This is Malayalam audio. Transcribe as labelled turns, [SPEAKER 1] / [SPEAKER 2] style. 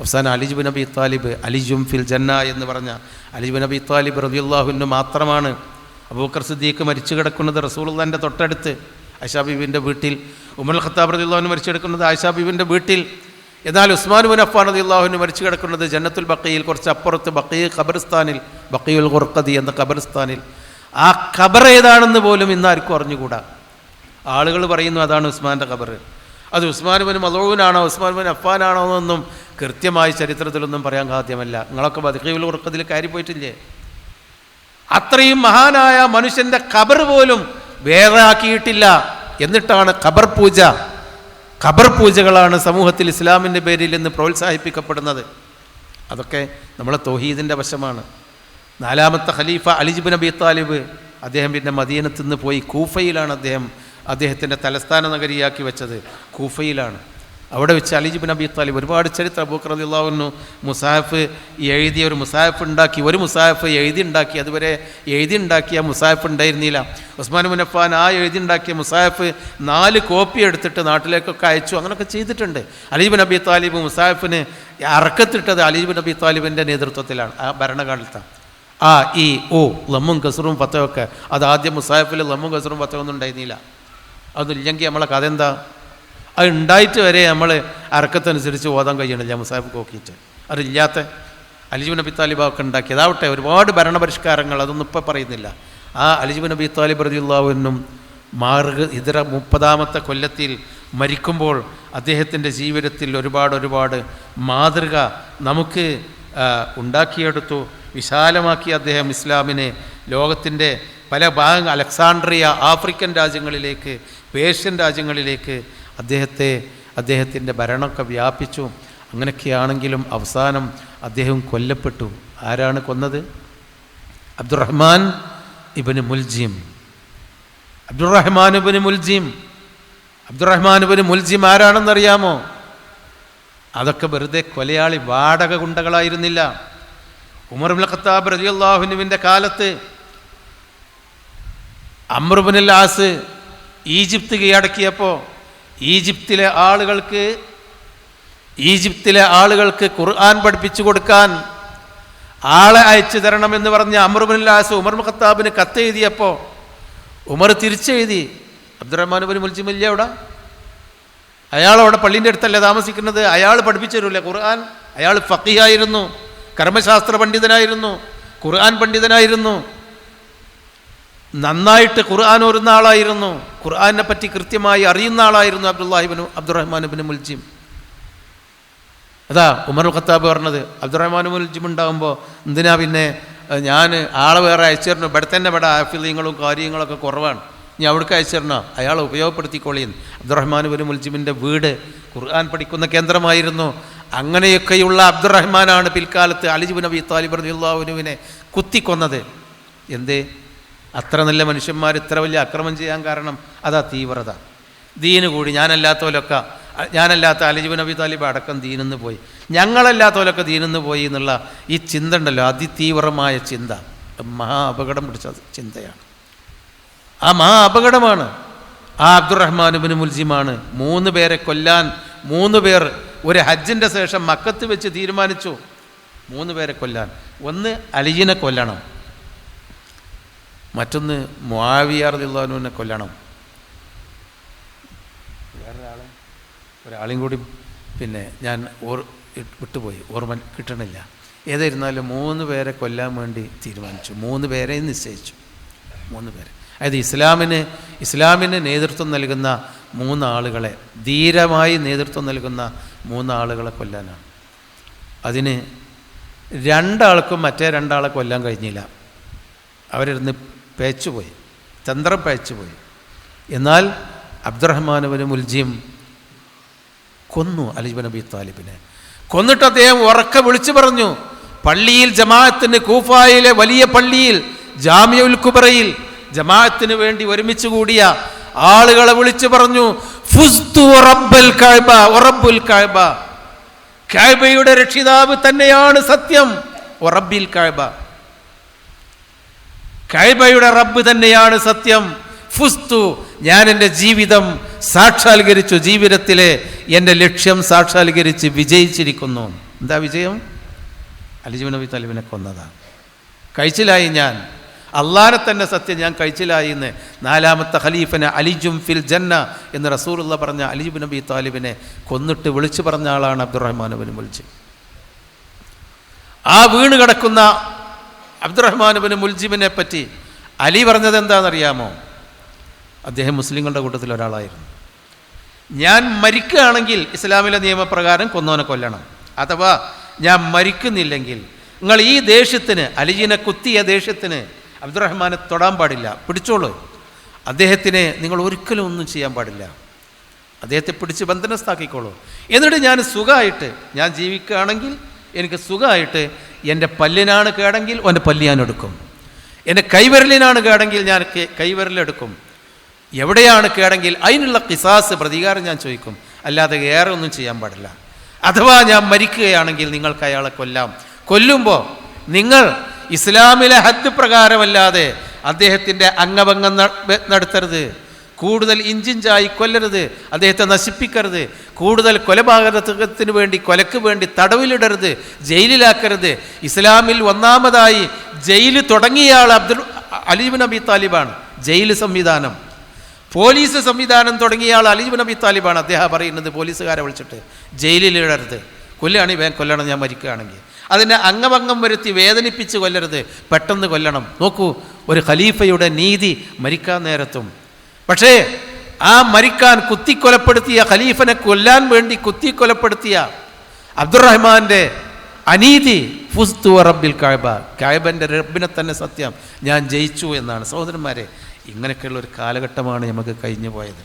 [SPEAKER 1] അവസാനം അലിജുബിൻ അബി താലിബ് അലിജും ഫിൽ ജന്ന എന്ന് പറഞ്ഞ അലിജുബിൻ അബി താലിബ് റബിയുല്ലാഹുവിന് മാത്രമാണ് അബൂക്കർ സിദ്ദീഖ് മരിച്ചു കിടക്കുന്നത് റസൂലുള്ളാന്റെ തൊട്ടടുത്ത്. ആയിഷാ വീട്ടിൽ ഉമർ ഖത്താബ് റദിയുള്ളാഹുവിന് മരിച്ചു കിടക്കുന്നത് ആയിഷാ വീട്ടിൽ. എന്നാൽ ഉസ്മാൻ ബിൻ അഫ്ഫാൻ റദിയുള്ളാഹുവിന് മരിച്ചു കിടക്കുന്നത് ജന്നത്തുൽ ബക്കയിൽ കുറച്ച് അപ്പുറത്ത് ബക്കീ ഖബർസ്ഥാനിൽ ബക്കയുൽ ഖുർഖദി എന്ന ഖബർസ്ഥാനിൽ. ആ ഖബർ ഏതാണെന്ന് പോലും ഇന്ന് ആർക്കും അറിഞ്ഞുകൂടാ. ആളുകൾ പറയുന്നു അതാണ് ഉസ്മാന്റെ ഖബർ. അത് മലൂനാണോ ഉസ്മാൻ ബിൻ അഫ്ഫാനാണോ എന്നൊന്നും കൃത്യമായി ചരിത്രത്തിലൊന്നും പറയാൻ സാധ്യമല്ല നിങ്ങളൊക്കെ ബദഖീൽ ഉറക്കത്തിൽ കയറി പോയിട്ടില്ലേ? അത്രയും മഹാനായ മനുഷ്യന്റെ ഖബർ പോലും വേറാക്കിയിട്ടില്ല എന്നിട്ടാണ് ഖബർ പൂജ. ഖബർ പൂജകളാണ് സമൂഹത്തിൽ ഇസ്ലാമിന്റെ പേരിൽ ഇന്ന് പ്രോത്സാഹിപ്പിക്കപ്പെടുന്നത്. അതൊക്കെ നമ്മളെ തൗഹീദിന്റെ വശമാണ്. നാലാമത്തെ ഖലീഫ അലിജിബ് നബി താലിബ് അദ്ദേഹം പിന്നെ മദീനത്ത് നിന്ന് പോയി കൂഫയിലാണ് അദ്ദേഹം അദ്ദേഹത്തിന്റെ തലസ്ഥാന നഗരിയാക്കി വെച്ചത് കൂഫയിലാണ്. അവിടെ വെച്ച് അലിജിബിൻ അബി താലിബ് ഒരുപാട് ചരിത്ര. അലിള്ളാവുന്നു മുസാഫ് എഴുതിയ ഒരു മുസാഫ് ഉണ്ടാക്കി ഒരു മുസാഫ് എഴുതി ഉണ്ടാക്കി അതുവരെ എഴുതി ഉണ്ടാക്കിയ മുസാഫ് ഉണ്ടായിരുന്നില്ല. ഉസ്മാൻ മുനഫാൻ ആ എഴുതി ഉണ്ടാക്കിയ മുസാഫ് നാല് കോപ്പി എടുത്തിട്ട് നാട്ടിലേക്കൊക്കെ അയച്ചു അങ്ങനെയൊക്കെ ചെയ്തിട്ടുണ്ട്. അലിജിബിൻ അബി താലിബ് മുസാഫിന് അറക്കത്തിട്ടത് അലിജിബിൻ അബി താലിബിന്റെ നേതൃത്വത്തിലാണ് ആ ഭരണകാലത്താണ്. ആ ഈ ഓ ലമ്മും കസറും പത്തമൊക്കെ അത് ആദ്യം മുസാഫിൽ ലമ്മും കസറും പത്തമൊന്നും ഉണ്ടായിരുന്നില്ല. അതൊന്നില്ലെങ്കിൽ നമ്മളെ കഥ എന്താ? അത് ഉണ്ടായിട്ട് വരെ നമ്മൾ അറക്കത്തനുസരിച്ച് ഓതാൻ കഴിയണില്ല മുസാഫ് നോക്കിയിട്ട് അതില്ലാത്ത അലിജു നബി താലിബൊക്കെ ഉണ്ടാക്കി അതാവട്ടെ ഒരുപാട് ഭരണപരിഷ്കാരങ്ങൾ അതൊന്നും ഇപ്പം പറയുന്നില്ല. ആ അലിജു നബി താലിബ് റതിയുള്ളാവിനും മാർഗ് ഇതര മുപ്പതാമത്തെ കൊല്ലത്തിൽ മരിക്കുമ്പോൾ അദ്ദേഹത്തിന്റെ ജീവിതത്തിൽ ഒരുപാട് ഒരുപാട് മാതൃക നമുക്ക് ഉണ്ടാക്കിയെടുത്തു. വിശാലമാക്കി അദ്ദേഹം ഇസ്ലാമിനെ ലോകത്തിന്റെ പല ഭാഗങ്ങൾ അലക്സാണ്ട്രിയ ആഫ്രിക്കൻ രാജ്യങ്ങളിലേക്ക് പേർഷ്യൻ രാജ്യങ്ങളിലേക്ക് അദ്ദേഹത്തെ അദ്ദേഹത്തിന്റെ ഭരണമൊക്കെ വ്യാപിച്ചു. അങ്ങനെയൊക്കെയാണെങ്കിലും അവസാനം അദ്ദേഹം കൊല്ലപ്പെട്ടു. ആരാണ് കൊന്നത്? അബ്ദുറഹ്മാൻ ഇബന് മുൽജിം. അബ്ദുറഹ്മാൻ ഇബന് മുൽജിം. അബ്ദുറഹ്മാൻ ഇബന് മുൽജിം ആരാണെന്നറിയാമോ? അതൊക്കെ വെറുതെ കൊലയാളി വാടക ഗുണ്ടകളായിരുന്നില്ല. ഉമർ ഖത്താബ് റലിയല്ലാഹുനുവിന്റെ കാലത്ത് അമ്രുബിൻ ആസ് ഈജിപ്ത് കീഴടക്കിയപ്പോൾ ഈജിപ്തിലെ ആളുകൾക്ക് ഈജിപ്തിലെ ആളുകൾക്ക് ഖുർആൻ പഠിപ്പിച്ചു കൊടുക്കാൻ ആളെ അയച്ചു തരണമെന്ന് പറഞ്ഞ അമർബുല്ലാസ് ഉമർ മുഖത്താബിന് കത്തെഴുതിയപ്പോൾ ഉമർ തിരിച്ചെഴുതി അബ്ദുറഹ്മാൻ ബിൻ മുൽജിമില്ല അവിടെ? അയാൾ അവിടെ പള്ളീന്റെ അടുത്തല്ലേ താമസിക്കുന്നത്? അയാൾ പഠിപ്പിച്ചു തരൂല്ലേ ഖുർആൻ? അയാൾ ഫക്കിയായിരുന്നു കർമ്മശാസ്ത്ര പണ്ഡിതനായിരുന്നു ഖുർആൻ പണ്ഡിതനായിരുന്നു. നന്നായിട്ട് ഖുർആൻ ഓരുന്ന ആളായിരുന്നു. ഖുർആനെ പറ്റി കൃത്യമായി അറിയുന്ന ആളായിരുന്നു അബ്ദുല്ലാഹിബിന് അബ്ദുറഹ്മാൻ ബിൻ മുൽജിം. അതാ ഉമർ ഖത്താബ് പറഞ്ഞത് അബ്ദുറഹ്മാൻ മുൽജിം ഉണ്ടാകുമ്പോൾ എന്തിനാ പിന്നെ ഞാൻ ആളെ വേറെ അയച്ചിരുന്നു. ഇവിടെ തന്നെ ഇവിടെ ആഫിലിങ്ങളും കാര്യങ്ങളൊക്കെ കുറവാണ്. ഇനി അവിടേക്ക് അയച്ചിരുന്നോ? അയാളെ ഉപയോഗപ്പെടുത്തിക്കൊള്ളിയെന്ന് അബ്ദുറഹ്മാൻ ബിൻ മുൽജിമിന്റെ വീട് ഖുർആൻ പഠിക്കുന്ന കേന്ദ്രമായിരുന്നു. അങ്ങനെയൊക്കെയുള്ള അബ്ദുറഹ്മാനാണ് പിൽക്കാലത്ത് അലിജുബിൻ നബി താലിബ് റദിയുള്ളാഹുനുവിനെ കുത്തിക്കൊന്നത്. എന്തേ? അത്ര നല്ല മനുഷ്യന്മാർ ഇത്ര വലിയ അക്രമം ചെയ്യാൻ കാരണം അതാ തീവ്രത. ദീന് കൂടി ഞാനല്ലാത്തവരൊക്കെ ഞാനല്ലാത്ത അലിജിബ് നബി താലിബ് അടക്കം ദീനെന്ന് പോയി. ഞങ്ങളല്ലാത്തവരൊക്കെ ദീനെന്ന് പോയി എന്നുള്ള ഈ ചിന്ത ഉണ്ടല്ലോ അതിതീവ്രമായ ചിന്ത. മഹാ അപകടം പിടിച്ച ചിന്തയാണ്. ആ മഹാ അപകടമാണ്. ആ അബ്ദുറഹ്മാനുബിന് മുൽജിമാണ് മൂന്ന് പേരെ കൊല്ലാൻ മൂന്ന് പേർ ഒരു ഹജ്ജിന്റെ ശേഷം മക്കത്ത് വെച്ച് തീരുമാനിച്ചു. മൂന്ന് പേരെ കൊല്ലാൻ. ഒന്ന് അലിജിനെ കൊല്ലണം. മറ്റൊന്ന് മുആവിയാർദിള്ളാനുവിനെ കൊല്ലണം. വേറൊരാളെ ഒരാളെയും കൂടി പിന്നെ ഞാൻ ഓർ വിട്ടുപോയി ഓർമ്മ കിട്ടണില്ല. ഏതായിരുന്നാലും മൂന്ന് പേരെ കൊല്ലാൻ വേണ്ടി തീരുമാനിച്ചു. മൂന്ന് പേരെയും നിശ്ചയിച്ചു. മൂന്ന് പേരെ. അതായത് ഇസ്ലാമിന് ഇസ്ലാമിന് നേതൃത്വം നൽകുന്ന മൂന്നാളുകളെ ധീരമായി നേതൃത്വം നൽകുന്ന മൂന്നാളുകളെ കൊല്ലാനാണ്. അതിന് രണ്ടാൾക്കും മറ്റേ രണ്ടാളെ കൊല്ലാൻ കഴിഞ്ഞില്ല. അവരിരുന്ന് പേച്ചുപോയി. തന്ത്രം പേച്ചുപോയി. എന്നാൽ അബ്ദുറഹ്മാനുബിന് മുൽജിം കൊന്നു അലിബ് നബി താലിബിനെ. കൊന്നിട്ട് അദ്ദേഹം ഉറക്കെ വിളിച്ചു പറഞ്ഞു പള്ളിയിൽ ജമാഅത്തിന് കൂഫായിലെ വലിയ പള്ളിയിൽ ജാമ്യ കുബറയിൽ ജമാഅത്തിന് വേണ്ടി ഒരുമിച്ച് കൂടിയ ആളുകളെ വിളിച്ചു പറഞ്ഞു കഅബയുടെ രക്ഷിതാവ് തന്നെയാണ് സത്യം റബ്ബിൽ കഅബ. കൈബയുടെ റബ്ബ് തന്നെയാണ് സത്യം. ഫുസ്തു ഞാൻ എന്റെ ജീവിതം സാക്ഷാത്കരിച്ചു ജീവിതത്തിലെ എന്റെ ലക്ഷ്യം സാക്ഷാത്കരിച്ച് വിജയിച്ചിരിക്കുന്നു. എന്താ വിജയം? അലിജുബി നബി തലിബിനെ കൊന്നതാണ്. കഴിച്ചിലായി ഞാൻ. അള്ളാനെ തന്നെ സത്യം ഞാൻ കഴിച്ചിലായി എന്ന് നാലാമത്തെ ഖലീഫനെ അലിജും ഫിൽ ജന്ന എന്ന് റസൂറുള്ള പറഞ്ഞ അലിജുബി നബി താലിബിനെ കൊന്നിട്ട് വിളിച്ചു പറഞ്ഞ ആളാണ് അബ്ദുറഹ്മാൻ അബിനും വിളിച്ച് ആ വീണ് കിടക്കുന്ന അബ്ദുറഹ്മാൻ ബിൻ മുൽജിമിനെ പറ്റി അലി പറഞ്ഞത് എന്താണെന്നറിയാമോ? അദ്ദേഹം മുസ്ലിങ്ങളുടെ കൂട്ടത്തിൽ ഒരാളായിരുന്നു. ഞാൻ മരിക്കുകയാണെങ്കിൽ ഇസ്ലാമിലെ നിയമപ്രകാരം കൊന്നോനെ കൊല്ലണം. അഥവാ ഞാൻ മരിക്കുന്നില്ലെങ്കിൽ നിങ്ങൾ ഈ ദേഷ്യത്തിന് അലിജിനെ കുത്തിയ ദേഷ്യത്തിന് അബ്ദുറഹ്മാനെ തൊടാൻ പാടില്ല. പിടിച്ചോളൂ. അദ്ദേഹത്തിനെ നിങ്ങൾ ഒരിക്കലും ഒന്നും ചെയ്യാൻ പാടില്ല. അദ്ദേഹത്തെ പിടിച്ച് ബന്ധനസ്ഥാക്കിക്കോളൂ. എന്നിട്ട് ഞാൻ സുഖമായിട്ട് ഞാൻ ജീവിക്കുകയാണെങ്കിൽ എനിക്ക് സുഖമായിട്ട് എന്റെ പല്ലിനാണ് കേടെങ്കിൽ എന്റെ പല്ല് ഞാൻ എടുക്കും. എന്റെ കൈവിരലിനാണ് കേടെങ്കിൽ ഞാൻ കൈവിരലെടുക്കും എവിടെയാണ് കേടെങ്കിൽ അതിനുള്ള കിസാസ് പ്രതികാരം ഞാൻ ചോദിക്കും. അല്ലാതെ ഏറെ ഒന്നും ചെയ്യാൻ പാടില്ല. അഥവാ ഞാൻ മരിക്കുകയാണെങ്കിൽ നിങ്ങൾക്ക് അയാളെ കൊല്ലാം. കൊല്ലുമ്പോൾ നിങ്ങൾ ഇസ്ലാമിലെ ഹദ് പ്രകാരമല്ലാതെ അദ്ദേഹത്തിന്റെ അംഗഭംഗം നടത്തരുത്. കൂടുതൽ ഇഞ്ചിഞ്ചായി കൊല്ലരുത്. അദ്ദേഹത്തെ നശിപ്പിക്കരുത്. കൂടുതൽ കൊലപാതകത്തിന് വേണ്ടി കൊലക്ക് വേണ്ടി തടവിലിടരുത്. ജയിലിലാക്കരുത്. ഇസ്ലാമിൽ ഒന്നാമതായി ജയിൽ തുടങ്ങിയ ആൾ അബ്ദുൽ അലീബ് നബി താലിബാണ്. ജയിൽ സംവിധാനം. പോലീസ് സംവിധാനം തുടങ്ങിയ ആൾ അലീബ് നബി താലിബാണ്. അദ്ദേഹം പറയുന്നത് പോലീസുകാരെ വിളിച്ചിട്ട് ജയിലിലിടരുത്. കൊല്ലാണി വേഗം കൊല്ലണം ഞാൻ മരിക്കുകയാണെങ്കിൽ. അതിനെ അംഗഭംഗം വരുത്തി വേദനിപ്പിച്ച് കൊല്ലരുത്. പെട്ടെന്ന് കൊല്ലണം. നോക്കൂ ഒരു ഖലീഫയുടെ നീതി മരിക്കാൻ നേരത്തും പക്ഷേ ആ മരിക്കാൻ കുത്തിക്കൊലപ്പെടുത്തിയ ഖലീഫനെ കൊല്ലാൻ വേണ്ടി കുത്തിക്കൊലപ്പെടുത്തിയ അബ്ദുറഹ്മാന്റെ അനീതി ഫുസ്തു റബ്ബിൽ കായബ കായബന്റെ റബ്ബിനെ തന്നെ സത്യം ഞാൻ ജയിച്ചു എന്നാണ്. സഹോദരന്മാരെ ഇങ്ങനെയൊക്കെയുള്ള ഒരു കാലഘട്ടമാണ് നമുക്ക് കഴിഞ്ഞു പോയത്